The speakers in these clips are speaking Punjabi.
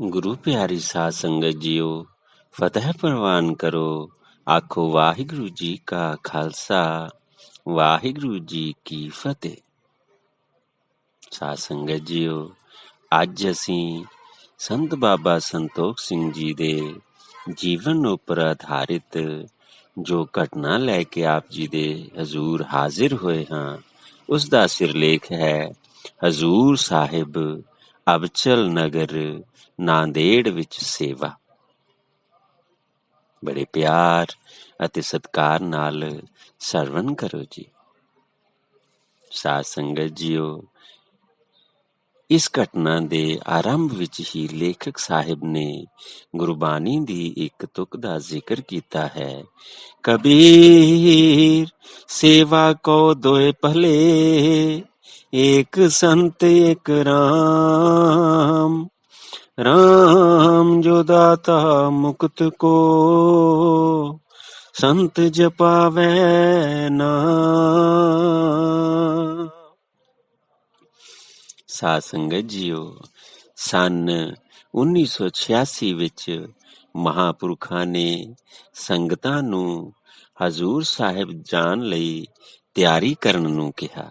ਗੁਰੂ ਪਿਆਰੀ ਸਾਧ ਸੰਗਤ ਜੀਓ, ਫਤਿਹ ਪ੍ਰਵਾਨ ਕਰੋ। ਆਖੋ, ਵਾਹਿਗੁਰੂ ਜੀ ਕਾ ਖਾਲਸਾ, ਵਾਹਿਗੁਰੂ ਜੀ ਕੀ ਫਤਿਹ। ਸਾਧ ਸੰਗਤ ਜੀਓ, ਅੱਜ ਅਸੀਂ ਸੰਤ ਬਾਬਾ ਸੰਤੋਖ ਸਿੰਘ ਜੀ ਦੇ ਜੀਵਨ ਉੱਪਰ ਆਧਾਰਿਤ ਜੋ ਘਟਨਾ ਲੈ ਕੇ ਆਪ ਜੀ ਦੇ ਹਜ਼ੂਰ ਹਾਜ਼ਰ ਹੋਏ ਹਾਂ ਉਸ ਦਾ ਸਿਰਲੇਖ ਹੈ, ਹਜ਼ੂਰ ਸਾਹਿਬ ਅਬਚਲ ਨਗਰ ਨਾਂਦੇੜ ਵਿੱਚ ਸੇਵਾ। ਬੜੇ ਪਿਆਰ ਅਤੇ ਸਤਿਕਾਰ ਨਾਲ ਸਰਵਨ ਕਰੋ ਜੀ। ਸਾਧ ਸੰਗਤ ਜੀਓ, ਇਸ ਘਟਨਾ ਦੇ ਆਰੰਭ ਵਿੱਚ ਹੀ ਲੇਖਕ ਸਾਹਿਬ ਨੇ ਗੁਰਬਾਣੀ ਦੀ ਇੱਕ ਤੁਕ ਦਾ ਜ਼ਿਕਰ ਕੀਤਾ ਹੈ। ਕਬੀਰ, ਸੇਵਾ ਕੋ ਦੋਏ ਭਲੇ ਏਕ ਸੰਤ ਏਕ ਰਾਮ ਰਾਮ ਜੋ ਦਾਤਾ ਮੁਕਤ ਕੋ, ਸੰਤ ਜਪਾਵੇ ਨਾ। ਸਾਧ ਸੰਗਤ ਜੀਓ, ਸਨ 1986 ਵਿੱਚ ਮਹਾਪੁਰਖਾਂ ਨੇ ਸੰਗਤਾਂ ਨੂੰ ਹਜ਼ੂਰ ਸਾਹਿਬ ਜਾਣ ਲਈ ਤਿਆਰੀ ਕਰਨ ਨੂੰ ਕਿਹਾ।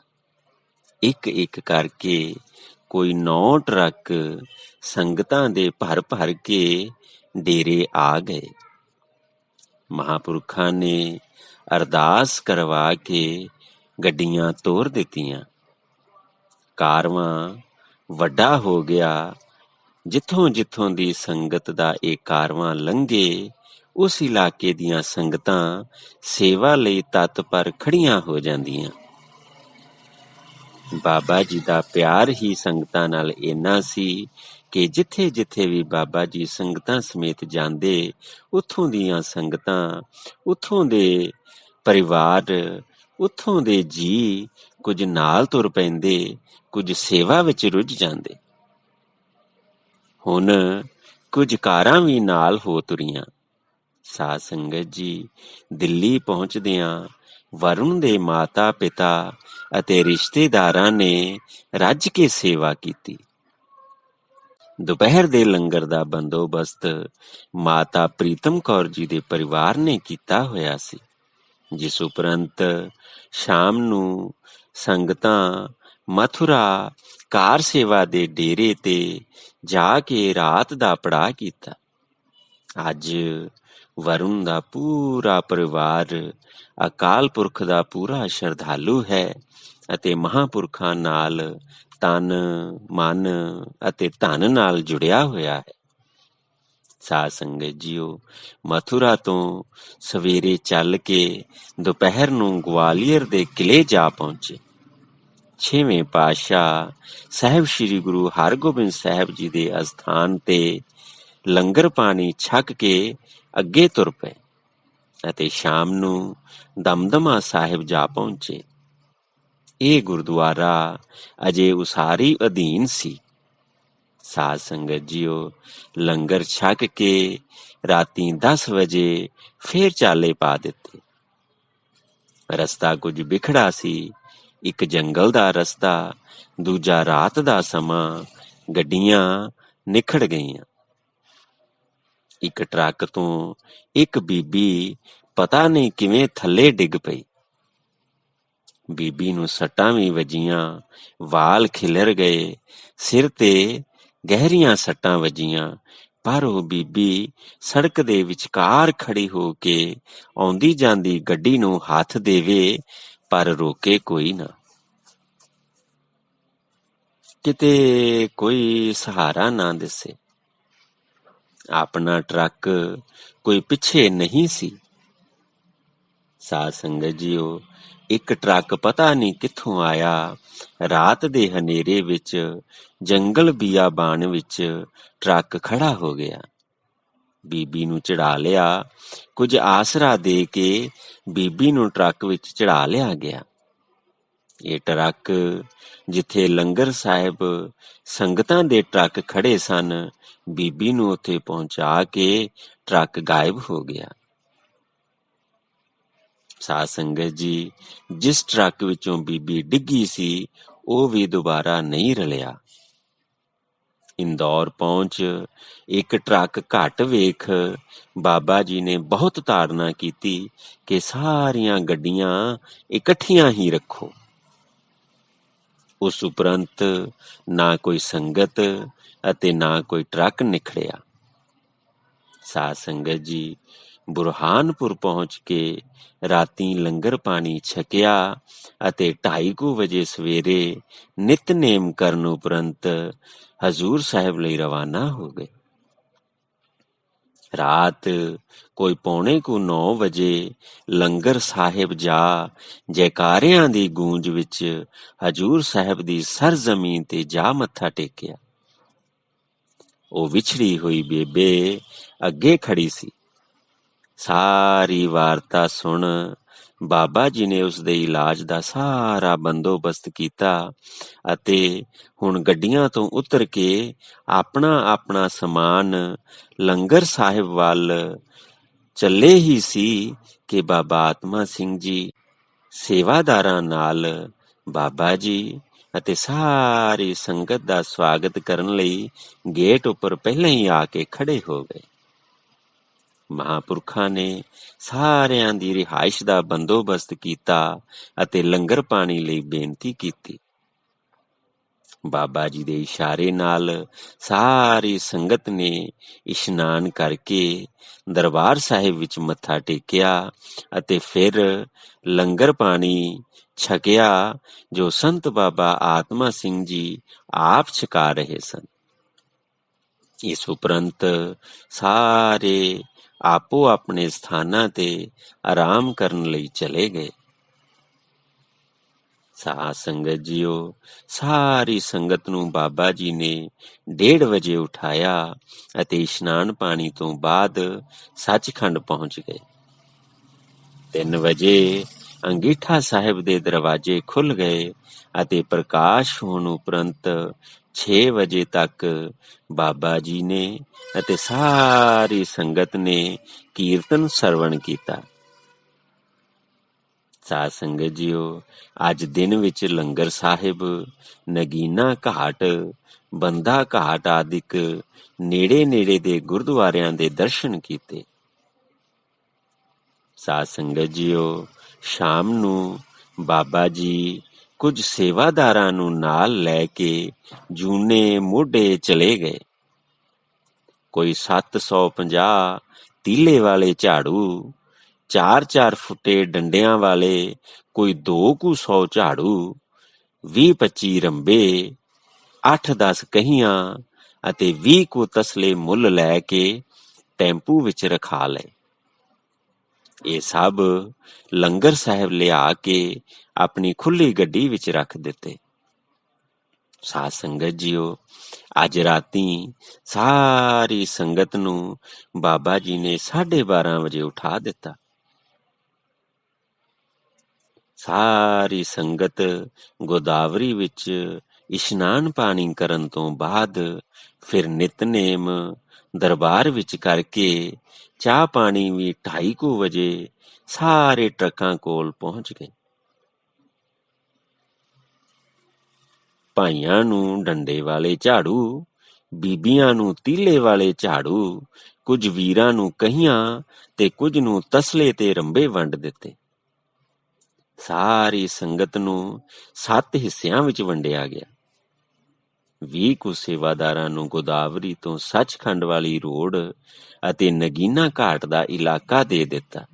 ਇੱਕ ਇੱਕ ਕਰਕੇ ਕੋਈ ਨੌ ਟਰੱਕ ਸੰਗਤਾਂ ਦੇ ਭਰ ਭਰ ਕੇ ਡੇਰੇ ਆ ਗਏ। ਮਹਾਪੁਰਖਾਂ ਨੇ ਅਰਦਾਸ ਕਰਵਾ ਕੇ ਗੱਡੀਆਂ ਤੋਰ ਦਿੱਤੀਆਂ। ਕਾਰਵਾਂ ਵੱਡਾ ਹੋ ਗਿਆ। ਜਿੱਥੋਂ ਜਿੱਥੋਂ ਦੀ ਸੰਗਤ ਦਾ ਇਹ ਕਾਰਵਾਂ ਲੰਘੇ, ਉਸ ਇਲਾਕੇ ਦੀਆਂ ਸੰਗਤਾਂ ਸੇਵਾ ਲਈ ਤਤਪਰ ਖੜੀਆਂ ਹੋ ਜਾਂਦੀਆਂ। ਬਾਬਾ ਜੀ ਦਾ ਪਿਆਰ ਹੀ ਸੰਗਤਾਂ ਨਾਲ ਇੰਨਾ ਸੀ ਕਿ ਜਿੱਥੇ ਜਿੱਥੇ ਵੀ ਬਾਬਾ ਜੀ ਸੰਗਤਾਂ ਸਮੇਤ ਜਾਂਦੇ, ਉੱਥੋਂ ਦੀਆਂ ਸੰਗਤਾਂ, ਉੱਥੋਂ ਦੇ ਪਰਿਵਾਰ, ਉੱਥੋਂ ਦੇ ਜੀ ਕੁਝ ਨਾਲ ਤੁਰ ਪੈਂਦੇ, ਕੁਝ ਸੇਵਾ ਵਿੱਚ ਰੁੱਝ ਜਾਂਦੇ। ਹੁਣ ਕੁਝ ਕਾਰਾਂ ਵੀ ਨਾਲ ਹੋ ਤੁਰੀਆਂ। ਸਾਧ ਸੰਗਤ ਜੀ, ਦਿੱਲੀ ਪਹੁੰਚਦਿਆਂ ਵਰੁਣ ਦੇ ਮਾਤਾ ਪਿਤਾ ਅਤੇ ਰਿਸ਼ਤੇਦਾਰਾਂ ਨੇ ਰੱਜ ਕੇ ਸੇਵਾ ਕੀਤੀ। ਦੁਪਹਿਰ ਦੇ ਲੰਗਰ ਦਾ ਬੰਦੋਬਸਤ ਮਾਤਾ ਪ੍ਰੀਤਮ ਕੌਰ ਜੀ ਦੇ ਪਰਿਵਾਰ ਨੇ ਕੀਤਾ ਹੋਇਆ ਸੀ, ਜਿਸ ਉਪਰੰਤ ਸ਼ਾਮ ਨੂੰ ਸੰਗਤਾਂ ਮਥੁਰਾ ਕਾਰ ਸੇਵਾ ਦੇ ਡੇਰੇ ਤੇ ਜਾ ਕੇ ਰਾਤ ਦਾ ਪੜਾ ਕੀਤਾ। ਅੱਜ ਵਰੁਣ ਦਾ ਪੂਰਾ ਪਰਿਵਾਰ, ਅਕਾਲ ਪੁਰਖ ਦਾ ਪੂਰਾ ਸ਼ਰਧਾਲੂ ਹੈ ਅਤੇ ਮਹਾਪੁਰਖਾਂ ਨਾਲ ਤਨ, ਮਨ ਅਤੇ ਧਨ ਨਾਲ ਜੁੜਿਆ ਹੋਇਆ ਹੈ। ਸਾਧ ਸੰਗਤ ਜੀਓ, ਮਥੁਰਾ ਤੋਂ ਸਵੇਰੇ ਚੱਲ ਕੇ ਦੁਪਹਿਰ ਨੂੰ ਗਵਾਲੀਅਰ ਦੇ ਕਿਲੇ ਜਾ ਪਹੁੰਚੇ। ਛੇਵੇਂ ਪਾਤਸ਼ਾਹ ਸਾਹਿਬ ਸ੍ਰੀ ਗੁਰੂ ਹਰਗੋਬਿੰਦ ਸਾਹਿਬ ਜੀ ਦੇ ਅਸਥਾਨ ਤੇ ਲੰਗਰ ਪਾਣੀ ਛਕ ਕੇ ਅੱਗੇ ਤੁਰ ਪਏ ਅਤੇ ਸ਼ਾਮ ਨੂੰ ਦਮਦਮਾ ਸਾਹਿਬ ਜਾ ਪਹੁੰਚੇ। ਇਹ ਗੁਰਦੁਆਰਾ ਅਜੇ ਉਸਾਰੀ ਅਧੀਨ ਸੀ। ਸਾਧ ਸੰਗਤ ਜੀਓ, ਲੰਗਰ ਛਕ ਕੇ ਰਾਤੀ 10 ਵਜੇ ਫੇਰ ਚਾਲੇ ਪਾ ਦਿੱਤੇ। ਰਸਤਾ ਕੁਝ ਵਿਖੜਾ ਸੀ। ਇੱਕ ਜੰਗਲ ਦਾ ਰਸਤਾ, ਦੂਜਾ ਰਾਤ ਦਾ ਸਮਾਂ, ਗੱਡੀਆਂ ਨਿਖੜ ਗਈਆਂ। ਇੱਕ ਟਰੱਕ ਤੋਂ ਇੱਕ ਬੀਬੀ ਪਤਾ ਨਹੀਂ ਕਿਵੇਂ ਥੱਲੇ ਡਿੱਗ ਪਈ। ਬੀਬੀ ਨੂੰ ਸੱਟਾਂ ਵੀ ਵੱਜੀਆਂ, ਵਾਲ ਖਿਲਰ ਗਏ, ਸਿਰ ਤੇ ਗਹਿਰੀਆਂ ਸੱਟਾਂ ਵੱਜੀਆਂ, ਪਰ ਉਹ ਬੀਬੀ ਸੜਕ ਦੇ ਵਿਚਕਾਰ ਖੜੀ ਹੋ ਕੇ ਆਉਂਦੀ ਜਾਂਦੀ ਗੱਡੀ ਨੂੰ ਹੱਥ ਦੇਵੇ, ਪਰ ਰੋਕੇ ਕੋਈ ਨਾ। ਕਿਤੇ ਕੋਈ ਸਹਾਰਾ ਨਾ ਦਿਸੇ। ਆਪਣਾ ਟਰੱਕ ਕੋਈ ਪਿੱਛੇ ਨਹੀਂ ਸੀ। ਸਾਧ ਸੰਗਤ ਜੀਓ, ਇੱਕ ਟਰੱਕ ਪਤਾ ਨਹੀਂ ਕਿੱਥੋਂ ਆਇਆ। ਰਾਤ ਦੇ ਹਨੇਰੇ ਵਿੱਚ, ਜੰਗਲ ਬਿਆਬਾਨ ਵਿੱਚ ਟਰੱਕ ਖੜਾ ਹੋ ਗਿਆ। ਬੀਬੀ ਨੂੰ ਚੜਾ ਲਿਆ। ਕੁਝ ਆਸਰਾ ਦੇ ਕੇ ਬੀਬੀ ਨੂੰ ਟਰੱਕ ਵਿੱਚ ਚੜਾ ਲਿਆ ਗਿਆ। ਇਹ ਟਰੱਕ ਜਿੱਥੇ ਲੰਗਰ ਸਾਹਿਬ ਸੰਗਤਾਂ ਦੇ ਟਰੱਕ ਖੜੇ ਸਨ, ਬੀਬੀ ਨੂੰ ਉੱਥੇ ਪਹੁੰਚਾ ਕੇ ਟਰੱਕ ਗਾਇਬ ਹੋ ਗਿਆ। ਸਾਧ ਸੰਗਤ ਜੀ, ਜਿਸ ਟਰੱਕ ਵਿੱਚੋਂ ਬੀਬੀ ਡਿੱਗੀ ਸੀ, ਉਹ ਵੀ ਦੁਬਾਰਾ ਨਹੀਂ ਰਲਿਆ। ਇੰਦੌਰ ਪਹੁੰਚ ਇੱਕ ਟਰੱਕ ਘੱਟ ਵੇਖ ਬਾਬਾ ਜੀ ਨੇ ਬਹੁਤ ਤਾੜਨਾ ਕੀਤੀ ਕਿ ਸਾਰੀਆਂ ਗੱਡੀਆਂ ਇਕੱਠੀਆਂ ਹੀ ਰੱਖੋ। ਉਸ ਉਪਰੰਤ ਨਾ ਕੋਈ ਸੰਗਤ ਅਤੇ ਨਾ ਕੋਈ ਟਰੱਕ ਨਿਖੜਿਆ। ਸਾਧ ਸੰਗਤ ਜੀ, ਬੁਰਹਾਨਪੁਰ ਪਹੁੰਚ ਕੇ ਰਾਤੀ ਲੰਗਰ ਪਾਣੀ ਛਕਿਆ ਅਤੇ 2:30 ਵਜੇ ਸਵੇਰੇ ਨਿਤਨੇਮ ਕਰਨ ਉਪਰੰਤ ਹਜ਼ੂਰ ਸਾਹਿਬ ਲਈ ਰਵਾਨਾ ਹੋ ਗਏ। ਰਾਤ ਕੋਈ ਪੌਣੇ ਕੁ 9 ਵਜੇ ਲੰਗਰ ਸਾਹਿਬ ਜਾ, ਜੈਕਾਰਿਆਂ ਦੀ ਗੂੰਜ ਵਿੱਚ ਹਜੂਰ ਸਾਹਿਬ ਦੀ ਸਰਜ਼ਮੀਨ ਤੇ ਜਾ ਮੱਥਾ ਟੇਕਿਆ। ਉਹ ਵਿਛੜੀ ਹੋਈ ਬੇਬੇ ਅੱਗੇ ਖੜੀ ਸੀ। ਸਾਰੀ ਵਾਰਤਾ ਸੁਣ ਬਾਬਾ ਜੀ ਨੇ ਉਸ ਦੇ ਇਲਾਜ ਦਾ ਸਾਰਾ ਬੰਦੋਬਸਤ ਕੀਤਾ ਅਤੇ ਹੁਣ ਗੱਡੀਆਂ ਤੋਂ ਉਤਰ ਕੇ ਆਪਣਾ ਆਪਣਾ ਸਮਾਨ ਲੰਗਰ ਸਾਹਿਬ ਵੱਲ ਚੱਲੇ ਹੀ ਸੀ ਕਿ ਬਾਬਾ ਆਤਮਾ ਸਿੰਘ ਜੀ ਸੇਵਾਦਾਰਾਂ ਨਾਲ ਬਾਬਾ ਜੀ ਅਤੇ ਸਾਰੀ ਸੰਗਤ ਦਾ ਸਵਾਗਤ ਕਰਨ ਲਈ ਗੇਟ ਉੱਪਰ ਪਹਿਲਾਂ ਹੀ ਆ ਕੇ ਖੜੇ ਹੋ ਗਏ। ਮਹਾਪੁਰਖਾਂ ਨੇ ਸਾਰਿਆਂ ਦੀ ਰਿਹਾਇਸ਼ ਦਾ ਬੰਦੋਬਸਤ ਕੀਤਾ ਅਤੇ ਲੰਗਰ ਪਾਣੀ ਲਈ ਬੇਨਤੀ ਕੀਤੀ। ਬਾਬਾ ਜੀ ਦੇ ਇਸ਼ਾਰੇ ਨਾਲ ਸਾਰੀ ਸੰਗਤ ਨੇ ਇਸ਼ਨਾਨ ਕਰਕੇ ਦਰਬਾਰ ਸਾਹਿਬ ਵਿੱਚ ਮੱਥਾ ਟੇਕਿਆ ਅਤੇ ਫਿਰ ਲੰਗਰ ਪਾਣੀ ਛਕਿਆ ਜੋ ਸੰਤ ਬਾਬਾ ਆਤਮਾ ਸਿੰਘ ਜੀ ਆਪ ਛਕਾ ਰਹੇ ਸਨ। ਇਸ ਉਪਰੰਤ ਸਾਰੇ ਆਪੋ ਆਪਣੇ ਸਥਾਨਾਂ ਤੇ ਆਰਾਮ ਕਰਨ ਲਈ ਚਲੇ ਗਏ। ਸਾਧ ਸੰਗਤ ਜੀਓ, ਸਾਰੀ ਸੰਗਤ ਨੂੰ ਬਾਬਾ ਜੀ ਨੇ 1:30 ਵਜੇ ਉਠਾਇਆ ਅਤੇ ਇਸ਼ਨਾਨ ਪਾਣੀ ਤੋਂ ਬਾਅਦ ਸੱਚਖੰਡ ਪਹੁੰਚ ਗਏ। 3 ਵਜੇ ਅੰਗੀਠਾ ਸਾਹਿਬ ਦੇ ਦਰਵਾਜ਼ੇ ਖੁੱਲ ਗਏ ਅਤੇ ਪ੍ਰਕਾਸ਼ ਹੋਣ ਉਪਰੰਤ ਛੇ ਵਜੇ ਤੱਕ ਬਾਬਾ ਜੀ ਨੇ ਅਤੇ ਸਾਰੀ ਸੰਗਤ ਨੇ ਕੀਰਤਨ ਸਰਵਣ ਕੀਤਾ। ਸਾਧ ਸੰਗਤ ਜੀਓ, ਅੱਜ ਦਿਨ ਵਿੱਚ ਲੰਗਰ ਸਾਹਿਬ, ਨਗੀਨਾ ਘਾਟ, ਬੰਦਾ ਘਾਟ ਆਦਿਕ ਨੇੜੇ ਨੇੜੇ ਦੇ ਗੁਰਦੁਆਰਿਆਂ ਦੇ ਦਰਸ਼ਨ ਕੀਤੇ। ਸਾਧ ਸੰਗਤ ਜੀਓ, ਸ਼ਾਮ ਨੂੰ ਬਾਬਾ ਜੀ ਕੁਝ ਸੇਵਾਦਾਰਾਂ ਨੂੰ ਨਾਲ ਲੈ ਕੇ ਜੂਨੇ ਮੋਢੇ ਚਲੇ ਗਏ। ਕੋਈ 750 ਤੀਲੇ ਵਾਲੇ ਝਾੜੂ ਚਾਰ ਚਾਰ ਫੁੱਟੇ ਡੰਡਿਆਂ ਵਾਲੇ, ਕੋਈ ਦੋ ਕੁ ਸੌ ਝਾੜੂ 20-25 ਰੰਬੇ 8-10 ਕਹੀਆਂ ਅਤੇ 20 ਕੁ ਤਸਲੇ ਮੁੱਲ ਲੈ ਕੇ ਟੈਂਪੂ ਵਿੱਚ ਰਖਾ ਲਏ। ਇਹ ਸਭ ਲੰਗਰ ਸਾਹਿਬ ਲਿਆ ਕੇ ਆਪਣੀ ਖੁੱਲੀ ਗੱਡੀ ਵਿੱਚ ਰੱਖ ਦਿੱਤੇ। ਸਾਧ ਸੰਗਤ ਜੀਓ, ਅੱਜ ਰਾਤੀ ਸਾਰੀ ਸੰਗਤ ਨੂੰ ਬਾਬਾ ਜੀ ਨੇ 12:30 ਵਜੇ ਉਠਾ ਦਿੱਤਾ। ਸਾਰੀ ਸੰਗਤ ਗੋਦਾਵਰੀ ਵਿੱਚ ਇਸ਼ਨਾਨ ਪਾਣੀ ਕਰਨ ਤੋਂ ਬਾਅਦ ਫਿਰ ਨਿਤਨੇਮ ਦਰਬਾਰ ਵਿੱਚ ਕਰਕੇ ਚਾਹ ਪਾਣੀ ਵੀ 2:30 ਵਜੇ ਸਾਰੇ ਟਰੱਕਾਂ ਕੋਲ ਪਹੁੰਚ ਗਏ। ਭਾਈਆਂ ਨੂੰ ਡੰਡੇ ਵਾਲੇ ਝਾੜੂ, ਬੀਬੀਆਂ ਨੂੰ ਤੀਲੇ ਵਾਲੇ ਝਾੜੂ, ਕੁਝ ਵੀਰਾਂ ਨੂੰ ਕਹੀਆਂ ਤੇ ਕੁਝ ਨੂੰ ਤਸਲੇ ਤੇ ਰੰਬੇ ਵੰਡ ਦਿੱਤੇ। ਸਾਰੀ ਸੰਗਤ ਨੂੰ ਸੱਤ ਹਿੱਸਿਆਂ ਵਿੱਚ ਵੰਡਿਆ ਗਿਆ। ਵੀਹ ਕੁ ਸੇਵਾਦਾਰਾਂ ਨੂੰ ਗੋਦਾਵਰੀ ਤੋਂ ਸੱਚਖੰਡ ਵਾਲੀ ਰੋਡ ਅਤੇ ਨਗੀਨਾ ਘਾਟ ਦਾ ਇਲਾਕਾ ਦੇ ਦਿੱਤਾ।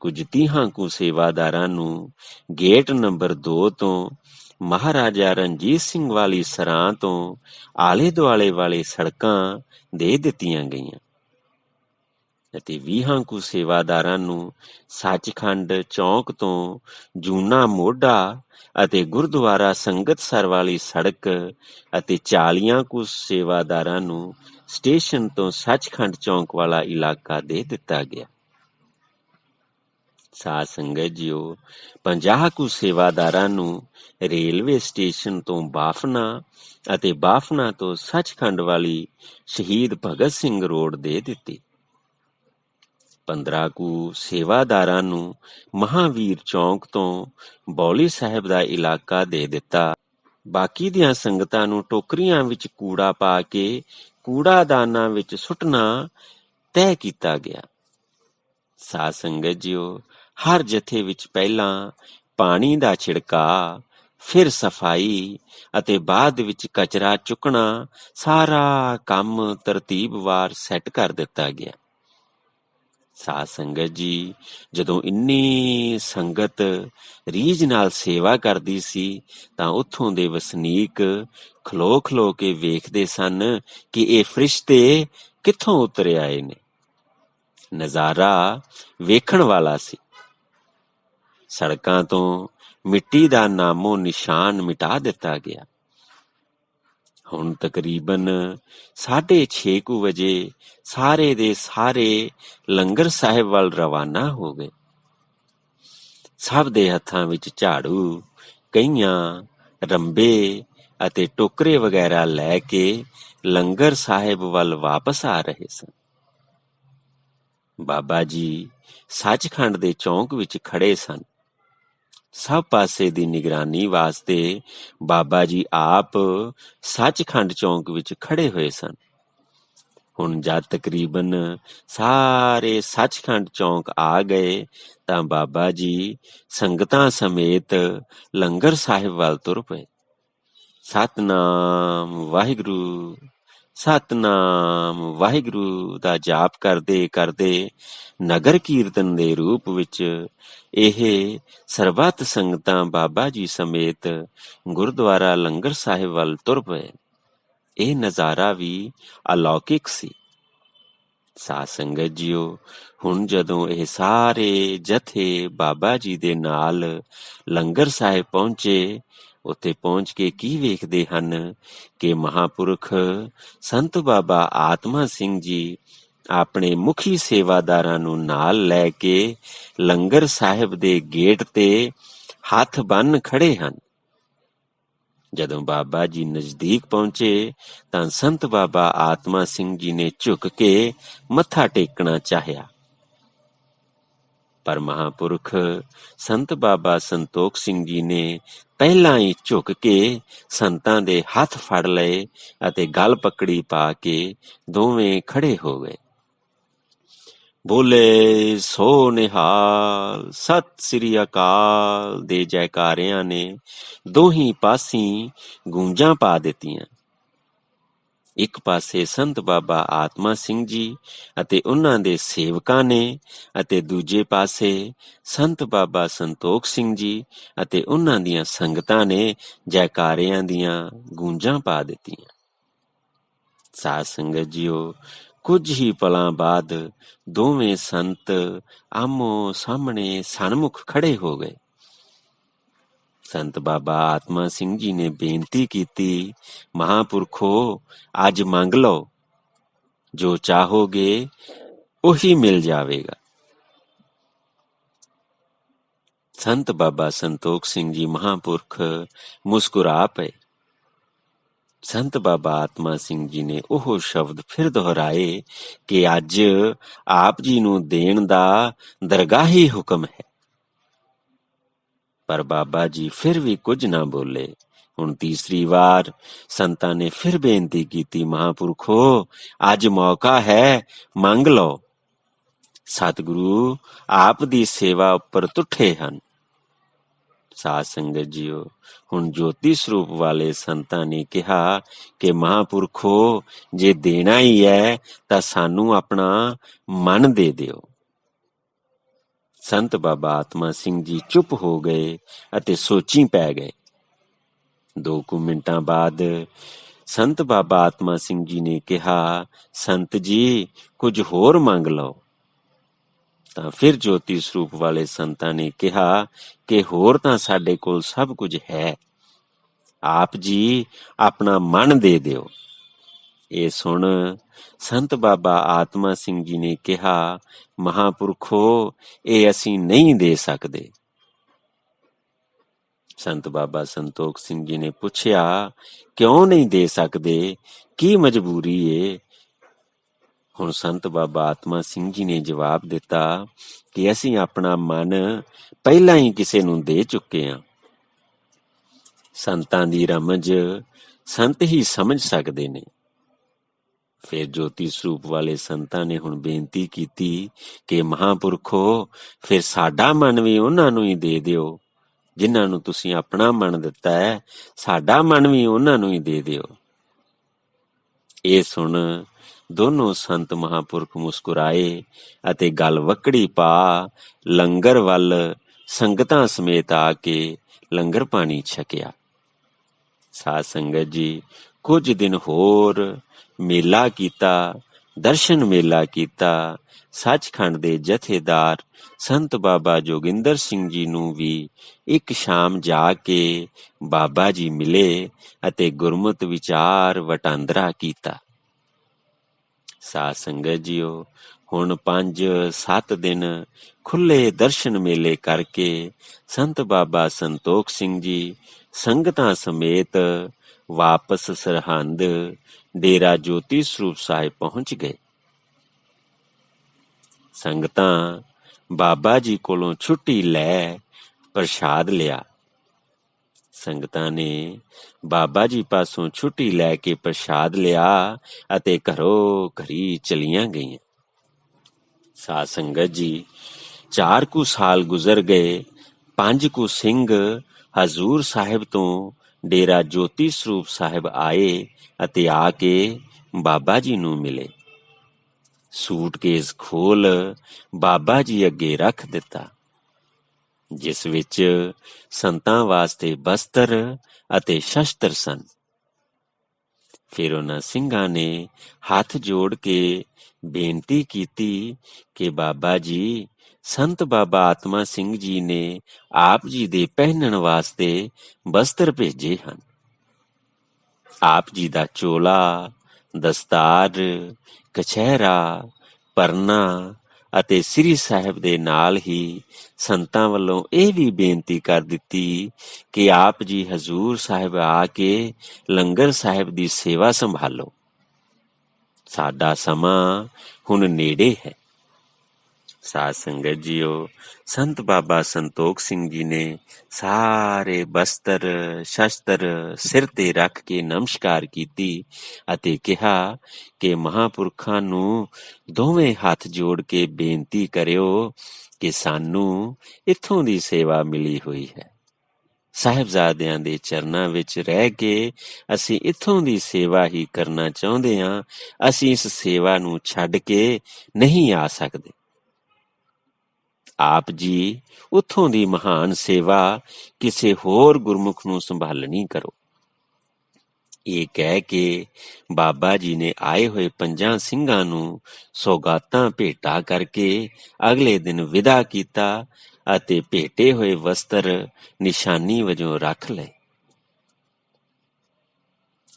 ਕੁਝ ਤੀਹਾਂ ਕੁ ਸੇਵਾਦਾਰਾਂ ਨੂੰ ਗੇਟ ਨੰਬਰ 2 ਤੋਂ ਮਹਾਰਾਜਾ ਰਣਜੀਤ ਸਿੰਘ ਵਾਲੀ ਸਰਾਂ ਤੋਂ ਆਲੇ ਦੁਆਲੇ ਵਾਲੇ ਸੜਕਾਂ ਦੇ ਦਿੱਤੀਆਂ ਗਈਆਂ। ਅਤੇ 20 ਕੁ ਸੇਵਾਦਾਰਾਂ ਨੂੰ ਸੱਚਖੰਡ ਚੌਂਕ ਤੋਂ ਜੂਨਾ ਮੋਢਾ ਅਤੇ ਗੁਰਦੁਆਰਾ ਸੰਗਤਸਰ ਵਾਲੀ ਸੜਕ ਅਤੇ 40 ਕੁ ਸੇਵਾਦਾਰਾਂ ਨੂੰ ਸਟੇਸ਼ਨ ਤੋਂ ਸੱਚਖੰਡ ਚੌਂਕ ਵਾਲਾ ਇਲਾਕਾ ਦੇ ਦਿੱਤਾ ਗਿਆ। ਸਾਧ ਸੰਗਤ ਜੀਓ 50 ਕੁ ਸੇਵਾਦਾਰਾਂ ਨੂੰ ਰੇਲਵੇ ਸਟੇਸ਼ਨ ਤੋਂ ਬਾਫਨਾ ਅਤੇ ਬਾਫਨਾ ਤੋਂ ਸੱਚਖੰਡ ਵਾਲੀ ਸ਼ਹੀਦ ਭਗਤ ਸਿੰਘ ਰੋਡ ਦੇ ਦਿੱਤੀ। 15 ਕੁ ਸੇਵਾਦਾਰਾਂ ਨੂੰ ਮਹਾਂਵੀਰ ਚੌਂਕ ਤੋਂ ਬੌਲੀ ਸਾਹਿਬ ਦਾ ਇਲਾਕਾ ਦੇ ਦਿੱਤਾ। ਬਾਕੀ ਦੀਆਂ ਸੰਗਤਾਂ ਨੂੰ ਟੋਕਰੀਆਂ ਵਿੱਚ ਕੂੜਾ ਪਾ ਕੇ ਕੂੜਾਦਾਨਾਂ ਵਿੱਚ ਸੁੱਟਣਾ ਤੈਅ ਕੀਤਾ ਗਿਆ। ਸਾਧ ਸੰਗਤ ਜੀਓ, ਹਰ ਜਥੇ ਵਿੱਚ ਪਹਿਲਾਂ ਪਾਣੀ ਦਾ ਛਿੜਕਾ ਫਿਰ ਸਫ਼ਾਈ ਅਤੇ ਬਾਅਦ ਵਿੱਚ ਕਚਰਾ ਚੁੱਕਣਾ ਸਾਰਾ ਕੰਮ ਤਰਤੀਬਵਾਰ ਸੈੱਟ ਕਰ ਦਿੱਤਾ ਗਿਆ। ਸਾਧ ਸੰਗਤ ਜੀ, ਜਦੋਂ ਇੰਨੀ ਸੰਗਤ ਰੀਝ ਨਾਲ ਸੇਵਾ ਕਰਦੀ ਸੀ, ਤਾਂ ਉੱਥੋਂ ਦੇ ਵਸਨੀਕ ਖਲੋ ਖਲੋ ਕੇ ਵੇਖਦੇ ਸਨ ਕਿ ਇਹ ਫਰਿਸ਼ਤੇ ਕਿੱਥੋਂ ਉਤਰ ਆਏ ਨੇ। ਨਜ਼ਾਰਾ ਵੇਖਣ ਵਾਲਾ ਸੀ। ਸੜਕਾਂ ਤੋਂ ਮਿੱਟੀ ਦਾ ਨਾਮੋ ਨਿਸ਼ਾਨ ਮਿਟਾ ਦਿੱਤਾ ਗਿਆ। ਹੁਣ ਤਕਰੀਬਨ 6:30 ਕੁ ਵਜੇ ਸਾਰੇ ਦੇ ਸਾਰੇ ਲੰਗਰ ਸਾਹਿਬ ਵੱਲ ਰਵਾਨਾ ਹੋ ਗਏ। ਸਭ ਦੇ ਹੱਥਾਂ ਵਿੱਚ ਝਾੜੂ, ਕਈਆਂ ਰੰਬੇ ਅਤੇ ਟੋਕਰੇ ਵਗੈਰਾ ਲੈ ਕੇ ਲੰਗਰ ਸਾਹਿਬ ਵੱਲ ਵਾਪਸ ਆ ਰਹੇ ਸਨ। ਬਾਬਾ ਜੀ ਸੱਚਖੰਡ ਦੇ ਚੌਂਕ ਵਿੱਚ ਖੜੇ ਸਨ। ਸਭ ਪਾਸੇ ਦੀ ਨਿਗਰਾਨੀ ਵਾਸਤੇ ਬਾਬਾ ਜੀ ਆਪ ਸੱਚਖੰਡ ਚੌਂਕ ਵਿੱਚ ਖੜੇ ਹੋਏ ਸਨ। ਹੁਣ ਜਦ ਤਕਰੀਬਨ ਸਾਰੇ ਸੱਚਖੰਡ ਚੌਂਕ ਆ ਗਏ, ਤਾਂ ਬਾਬਾ ਜੀ ਸੰਗਤਾਂ ਸਮੇਤ ਲੰਗਰ ਸਾਹਿਬ ਵੱਲ ਤੁਰ ਪਏ। ਸਤਨਾਮ ਵਾਹਿਗੁਰੂ। ਸਤਨਾਮ ਵਾਹਿਗੁਰੂ ਦਾ ਜਾਪ ਕਰਦੇ ਕਰਦੇ ਨਗਰ ਕੀਰਤਨ ਦੇ ਰੂਪ ਵਿੱਚ ਇਹ ਸਰਬੱਤ ਸੰਗਤਾਂ ਬਾਬਾ ਜੀ ਸਮੇਤ ਗੁਰਦੁਆਰਾ ਲੰਗਰ ਸਾਹਿਬ ਵੱਲ ਤੁਰ ਪਏ। ਇਹ ਨਜ਼ਾਰਾ ਵੀ ਅਲੌਕਿਕ ਸੀ। ਸਾਧ ਸੰਗਤ ਜੀਓ, ਹੁਣ ਜਦੋਂ ਇਹ ਸਾਰੇ ਜਥੇ ਬਾਬਾ ਜੀ ਦੇ ਨਾਲ ਲੰਗਰ ਸਾਹਿਬ ਪਹੁੰਚੇ ਉੱਥੇ ਪਹੁੰਚ ਕੇ ਕੀ ਵੇਖਦੇ ਹਨ? ਕਿ ਮਹਾਪੁਰਖ ਸੰਤ ਬਾਬਾ ਆਤਮਾ ਸਿੰਘ ਜੀ ਆਪਣੇ ਮੁਖੀ ਸੇਵਾਦਾਰਾਂ ਨੂੰ ਨਾਲ ਲੈ ਕੇ ਲੰਗਰ ਸਾਹਿਬ ਦੇ ਗੇਟ ਤੇ ਹੱਥ ਬੰਨ ਖੜੇ ਹਨ। ਜਦੋਂ ਬਾਬਾ ਜੀ ਨਜ਼ਦੀਕ ਪਹੁੰਚੇ ਤਾਂ ਸੰਤ ਬਾਬਾ ਆਤਮਾ ਸਿੰਘ ਜੀ ਨੇ ਝੁਕ ਕੇ ਮੱਥਾ ਟੇਕਣਾ ਚਾਹਿਆ। ਪਰ ਮਹਾਪੁਰਖ ਸੰਤ ਬਾਬਾ ਸੰਤੋਖ ਸਿੰਘ ਜੀ ਨੇ ਪਹਿਲਾਂ ਹੀ ਝੁਕ ਕੇ ਸੰਤਾਂ ਦੇ ਹੱਥ ਫੜ ਲਏ ਅਤੇ ਗਲ ਪਕੜੀ ਪਾ ਕੇ ਦੋਵੇਂ ਖੜੇ ਹੋ ਗਏ। ਬੋਲੇ, ਸੋ ਨਿਹਾਲ, ਸਤ ਸ੍ਰੀ ਅਕਾਲ ਦੇ ਜੈਕਾਰਿਆਂ ਨੇ ਦੋਹੀ ਪਾਸੀ ਗੂੰਜਾਂ ਪਾ ਦਿੱਤੀਆਂ। ਇੱਕ ਪਾਸੇ ਸੰਤ ਬਾਬਾ ਆਤਮਾ ਸਿੰਘ ਜੀ ਅਤੇ ਉਹਨਾਂ ਦੇ ਸੇਵਕਾਂ ਨੇ ਅਤੇ ਦੂਜੇ ਪਾਸੇ ਸੰਤ ਬਾਬਾ ਸੰਤੋਖ ਸਿੰਘ ਜੀ ਅਤੇ ਉਹਨਾਂ ਦੀਆਂ ਸੰਗਤਾਂ ਨੇ ਜੈਕਾਰਿਆਂ ਦੀਆਂ ਗੂੰਜਾਂ ਪਾ ਦਿੱਤੀਆਂ। ਸਾਧ ਸੰਗਤ ਜੀਓ, ਕੁਝ ਹੀ ਪਲਾਂ ਬਾਅਦ ਦੋਵੇਂ ਸੰਤ ਆਮੋ ਸਾਹਮਣੇ ਸਨਮੁਖ ਖੜੇ ਹੋ ਗਏ। ਸੰਤ ਬਾਬਾ ਆਤਮਾ ਸਿੰਘ ਜੀ ਨੇ ਬੇਨਤੀ ਕੀਤੀ, ਮਹਾਪੁਰਖੋ, ਅੱਜ ਮੰਗ ਲਓ, ਜੋ ਚਾਹੋਗੇ, ਉਹੀ ਮਿਲ ਜਾਵੇਗਾ। ਸੰਤ ਬਾਬਾ ਸੰਤੋਖ ਸਿੰਘ ਜੀ ਮਹਾਪੁਰਖ, ਮੁਸਕਰਾ ਪਏ। ਸੰਤ ਬਾਬਾ ਆਤਮਾ ਸਿੰਘ ਜੀ ਨੇ ਉਹ ਸ਼ਬਦ ਫਿਰ ਦੁਹਰਾਏ ਕਿ ਅੱਜ ਆਪ ਜੀ ਨੂੰ ਦੇਣ ਦਾ ਦਰਗਾਹੀ ਹੁਕਮ ਹੈ। ਪਰ ਬਾਬਾ ਜੀ ਫਿਰ ਵੀ ਕੁਝ ਨਾ ਬੋਲੇ। ਹੁਣ ਤੀਸਰੀ ਵਾਰ ਸੰਤਾਂ ਨੇ ਫਿਰ ਬੇਨਤੀ ਕੀਤੀ, ਮਹਾਪੁਰਖੋ, ਅੱਜ ਮੌਕਾ ਹੈ, ਮੰਗ ਲਓ। ਸਤਿਗੁਰੂ ਆਪ ਦੀ ਸੇਵਾ ਉੱਪਰ ਤੁੱਠੇ ਹਨ। ਸਾਧ ਸੰਗਤ ਜੀਓ, ਹੁਣ ਜੋਤੀ ਸਰੂਪ ਵਾਲੇ ਸੰਤਾਂ ਨੇ ਕਿਹਾ ਕਿ ਮਹਾਪੁਰਖੋ, ਜੇ ਦੇਣਾ ਹੀ ਹੈ ਤਾਂ ਸਾਨੂੰ ਆਪਣਾ ਮਨ ਦੇ ਦਿਓ। ਸੰਤ ਬਾਬਾ ਆਤਮਾ ਸਿੰਘ ਜੀ ਚੁੱਪ ਹੋ ਗਏ ਅਤੇ ਸੋਚੀ ਪੈ ਗਏ। ਦੋ ਕੁ ਮਿੰਟਾਂ ਬਾਅਦ ਸੰਤ ਬਾਬਾ ਆਤਮਾ ਸਿੰਘ ਜੀ ਨੇ ਕਿਹਾ, ਸੰਤ ਜੀ, ਕੁਝ ਹੋਰ ਮੰਗ ਲਓ। ਤਾਂ ਫਿਰ ਜੋਤੀ ਸਰੂਪ ਵਾਲੇ ਸੰਤਾਂ ਨੇ ਕਿਹਾ ਕਿ ਹੋਰ ਤਾਂ ਸਾਡੇ ਕੋਲ ਸਭ ਕੁਝ ਹੈ। ਆਪ ਜੀ ਆਪਣਾ ਮਨ ਦੇ ਦਿਓ। ਇਹ ਸੁਣ। ਸੰਤ ਬਾਬਾ ਆਤਮਾ ਸਿੰਘ ਜੀ ਨੇ ਕਿਹਾ, ਮਹਾਪੁਰਖੋ ਇਹ ਅਸੀਂ ਨਹੀਂ ਦੇ ਸਕਦੇ। ਸੰਤ ਬਾਬਾ ਸੰਤੋਖ ਸਿੰਘ ਜੀ ਨੇ ਪੁੱਛਿਆ, ਕਿਉਂ ਨਹੀਂ ਦੇ ਸਕਦੇ? ਕੀ ਮਜਬੂਰੀ ਏ? ਹੁਣ ਸੰਤ ਬਾਬਾ ਆਤਮਾ ਸਿੰਘ ਜੀ ਨੇ ਜਵਾਬ ਦਿੱਤਾ ਕਿ ਅਸੀਂ ਆਪਣਾ ਮਨ ਪਹਿਲਾਂ ਹੀ ਕਿਸੇ ਨੂੰ ਦੇ ਚੁੱਕੇ ਹਾਂ ਸੰਤਾਂ ਦੀ ਰਮਜ ਸੰਤ ਹੀ ਸਮਝ ਸਕਦੇ ਨੇ। ਫਿਰ ਜੋਤੀ ਸਰੂਪ ਵਾਲੇ ਸੰਤਾਂ ਨੇ ਹੁਣ ਬੇਨਤੀ ਕੀਤੀ ਕਿ ਮਹਾਪੁਰਖੋ, ਫਿਰ ਸਾਡਾ ਮਨ ਵੀ ਉਹਨਾਂ ਨੂੰ ਹੀ ਦੇ ਦਿਓ, ਜਿਨ੍ਹਾਂ ਨੂੰ ਤੁਸੀਂ ਆਪਣਾ ਮਨ ਦਿੱਤਾ ਹੈ, ਸਾਡਾ ਮਨ ਵੀ ਉਹਨਾਂ ਨੂੰ ਹੀ ਦੇ ਦਿਓ। ਇਹ ਸੁਣ ਦੋਨੋਂ ਸੰਤ ਮਹਾਪੁਰਖ ਮੁਸਕਰਾਏ ਅਤੇ ਗੱਲ ਵਕੜੀ ਪਾ ਲੰਗਰ ਵੱਲ ਸੰਗਤਾਂ ਸਮੇਤ ਆ ਕੇ ਲੰਗਰ ਪਾਣੀ ਛਕਿਆ। ਸਾਧ ਸੰਗਤ ਜੀ, ਕੁਝ ਦਿਨ ਹੋਰ ਮੇਲਾ ਕੀਤਾ, ਦਰਸ਼ਨ ਮੇਲਾ ਕੀਤਾ, ਸੱਚਖੰਡ ਦੇ ਜਥੇਦਾਰ ਸੰਤ ਬਾਬਾ ਜੋਗਿੰਦਰ ਸਿੰਘ ਜੀ ਨੂੰ ਵੀ ਇੱਕ ਸ਼ਾਮ ਜਾ ਕੇ ਬਾਬਾ ਜੀ ਮਿਲੇ ਅਤੇ ਗੁਰਮਤਿ ਵਿਚਾਰ ਵਟਾਂਦਰਾ ਕੀਤਾ। ਸਾਧ ਸੰਗਤ ਜੀਓ, ਹੁਣ 5-7 ਦਿਨ ਖੁੱਲੇ ਦਰਸ਼ਨ ਮੇਲੇ ਕਰਕੇ ਸੰਤ ਬਾਬਾ ਸੰਤੋਖ ਸਿੰਘ ਜੀ ਸੰਗਤਾਂ ਸਮੇਤ ਵਾਪਸ ਸਰਹੰਦ ਡੇਰਾ ਜੋਤੀ ਸਰੂਪ ਸਾਹਿਬ ਪਹੁੰਚ ਗਏ। ਸੰਗਤਾਂ ਬਾਬਾ ਜੀ ਕੋਲੋਂ ਛੁੱਟੀ ਲੈ ਪ੍ਰਸ਼ਾਦ ਲਿਆ। ਸੰਗਤਾਂ ਨੇ ਬਾਬਾ ਜੀ ਪਾਸੋਂ ਛੁੱਟੀ ਲੈ ਕੇ ਪ੍ਰਸ਼ਾਦ ਲਿਆ ਅਤੇ ਘਰੋਂ ਘਰੀ ਚਲੀਆਂ ਗਈਆਂ। ਸਾਧ ਸੰਗਤ ਜੀ, ਚਾਰ ਕੁ ਸਾਲ ਗੁਜ਼ਰ ਗਏ, ਪੰਜ ਕੁ ਸਿੰਘ ਹਜ਼ੂਰ ਸਾਹਿਬ ਤੋਂ ਡੇਰਾ ਜੋਤੀ ਸਰੂਪ ਸਾਹਿਬ ਆਏ ਅਤੇ ਆ ਕੇ ਬਾਬਾ ਜੀ ਨੂੰ ਮਿਲੇ। ਸੂਟਕੇਸ ਖੋਲ ਬਾਬਾ ਜੀ ਅੱਗੇ ਰੱਖ ਦਿੱਤਾ, ਜਿਸ ਵਿੱਚ ਸੰਤਾਂ ਵਾਸਤੇ ਬਸਤਰ ਅਤੇ ਸ਼ਸਤਰ ਸਨ। ਫਿਰ ਉਹਨਾਂ ਸਿੰਘਾਂ ਨੇ ਹੱਥ ਜੋੜ ਕੇ ਬੇਨਤੀ ਕੀਤੀ ਕਿ ਬਾਬਾ ਜੀ ਸੰਤ ਬਾਬਾ ਆਤਮਾ ਸਿੰਘ ਜੀ ਨੇ ਆਪ ਜੀ ਦੇ ਪਹਿਨਣ ਵਾਸਤੇ ਬਸਤਰ ਭੇਜੇ ਹਨ। ਆਪ ਜੀ ਦਾ ਚੋਲਾ, ਦਸਤਾਰ, ਕਛਹਿਰਾ, ਪਰਨਾ ਅਤੇ ਸ੍ਰੀ ਸਾਹਿਬ ਦੇ ਨਾਲ ਹੀ ਸੰਤਾਂ ਵੱਲੋਂ ਇਹ ਵੀ ਬੇਨਤੀ ਕਰ ਦਿੱਤੀ ਕਿ ਆਪ ਜੀ ਹਜ਼ੂਰ ਸਾਹਿਬ ਆ ਕੇ ਲੰਗਰ ਸਾਹਿਬ ਦੀ ਸੇਵਾ ਸੰਭਾਲੋ। ਸਾਡਾ ਸਮਾਂ ਹੁਣ ਨੇੜੇ ਹੈ। ਸਾਧ ਸੰਗਤ ਜੀਓ, ਸੰਤ ਬਾਬਾ ਸੰਤੋਖ ਸਿੰਘ ਜੀ ਨੇ ਸਾਰੇ ਬਸਤਰ, ਸ਼ਸਤਰ ਸਿਰ ਤੇ ਰੱਖ ਕੇ ਨਮਸਕਾਰ ਕੀਤੀ ਅਤੇ ਕਿਹਾ ਕਿ ਮਹਾਪੁਰਖਾਂ ਨੂੰ ਦੋਵੇਂ ਹੱਥ ਜੋੜ ਕੇ ਬੇਨਤੀ ਕਰਿਓ ਕਿ ਸਾਨੂੰ ਇੱਥੋਂ ਦੀ ਸੇਵਾ ਮਿਲੀ ਹੋਈ ਹੈ। ਸਾਹਿਬਜ਼ਾਦਿਆਂ ਦੇ ਚਰਨਾਂ ਵਿੱਚ ਰਹਿ ਕੇ ਅਸੀਂ ਇੱਥੋਂ ਦੀ ਸੇਵਾ ਹੀ ਕਰਨਾ ਚਾਹੁੰਦੇ ਹਾਂ। ਅਸੀਂ ਇਸ ਸੇਵਾ ਨੂੰ ਛੱਡ ਕੇ ਨਹੀਂ ਆ ਸਕਦੇ। ਆਪ ਜੀ, ਉਥੋਂ ਦੀ ਮਹਾਨ ਸੇਵਾ ਕਿਸੇ ਹੋਰ ਗੁਰਮੁਖ ਨੂੰ ਸੰਭਾਲਣੀ ਕਰੋ। ਇਹ ਕਹਿ ਕੇ ਬਾਬਾ ਜੀ ਨੇ ਆਏ ਹੋਏ ਪੰਜਾਂ ਸਿੰਘਾਂ ਨੂੰ ਸੌਗਾਤਾਂ ਭੇਟਾ ਕਰਕੇ ਅਗਲੇ ਦਿਨ ਵਿਦਾ ਕੀਤਾ ਅਤੇ ਭੇਟੇ ਹੋਏ ਵਸਤਰ ਨਿਸ਼ਾਨੀ ਵਜੋਂ ਰੱਖ ਲਏ।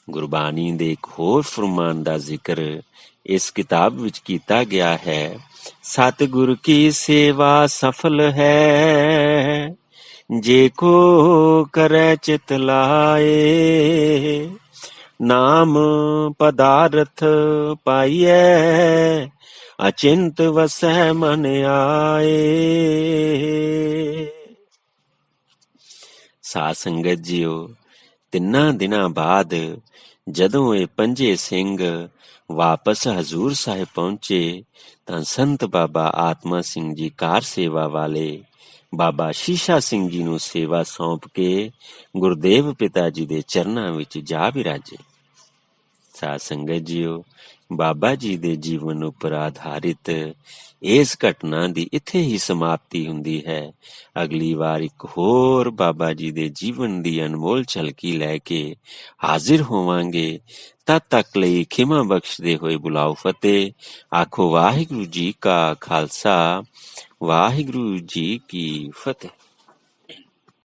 ਗੁਰਬਾਣੀ ਦੇ ਇੱਕ ਹੋਰ ਫਰਮਾਨ ਦਾ ਜ਼ਿਕਰ ਇਸ ਕਿਤਾਬ ਵਿੱਚ ਕੀਤਾ ਗਿਆ ਹੈ। ਸਤਿਗੁਰ ਕੀ ਸੇਵਾ ਸਫਲ ਹੈ? ਜੇ ਕੋ ਕਰੈ ਚਿਤ ਲਾਏ, ਨਾਮ ਪਦਾਰਥ ਪਾਈਐ, ਅਚਿੰਤ ਵਸੈ ਮਨ ਆਏ। ਸਾਧ ਸੰਗਤ ਜੀਓ ਤਿੰਨਾਂ ਦਿਨਾਂ ਬਾਅਦ ਜਦੋਂ ਇਹ ਪੰਜੇ ਸਿੰਘ ਵਾਪਸ ਹਜ਼ੂਰ ਸਾਹਿਬ ਪਹੁੰਚੇ, ਤਾਂ ਸੰਤ ਬਾਬਾ ਆਤਮਾ ਸਿੰਘ ਜੀ ਕਾਰ ਸੇਵਾ ਵਾਲੇ ਬਾਬਾ ਸ਼ੀਸ਼ਾ ਸਿੰਘ ਜੀ ਨੂੰ ਸੇਵਾ ਸੌਂਪ ਕੇ ਗੁਰਦੇਵ ਪਿਤਾ ਜੀ ਦੇ ਚਰਨਾਂ ਵਿੱਚ ਜਾ ਵਿਰਾਜੇ। ਸਾਧ ਸੰਗਤ ਜੀਓ ਬਾਬਾ ਜੀ ਦੇ ਜੀਵਨ ਉੱਪਰ ਆਧਾਰਿਤ ਇਸ ਘਟਨਾ ਦੀ ਇੱਥੇ ਹੀ ਸਮਾਪਤੀ ਹੁੰਦੀ ਹੈ। ਅਗਲੀ ਵਾਰ ਇੱਕ ਹੋਰ ਬਾਬਾ ਜੀ ਦੇ ਜੀਵਨ ਦੀ ਅਨਮੋਲ ਝਲਕੀ ਲੈ ਕੇ ਹਾਜ਼ਰ ਹੋਵਾਂਗੇ, ਤਦ ਤੱਕ ਲਈ ਖਿਮਾ ਬਖਸ਼ਦੇ ਹੋਏ ਬੁਲਾਓ ਫਤਿਹ। ਆਖੋ ਵਾਹਿਗੁਰੂ ਜੀ ਕਾ ਖਾਲਸਾ, ਵਾਹਿਗੁਰੂ ਜੀ ਕੀ ਫਤਿਹ।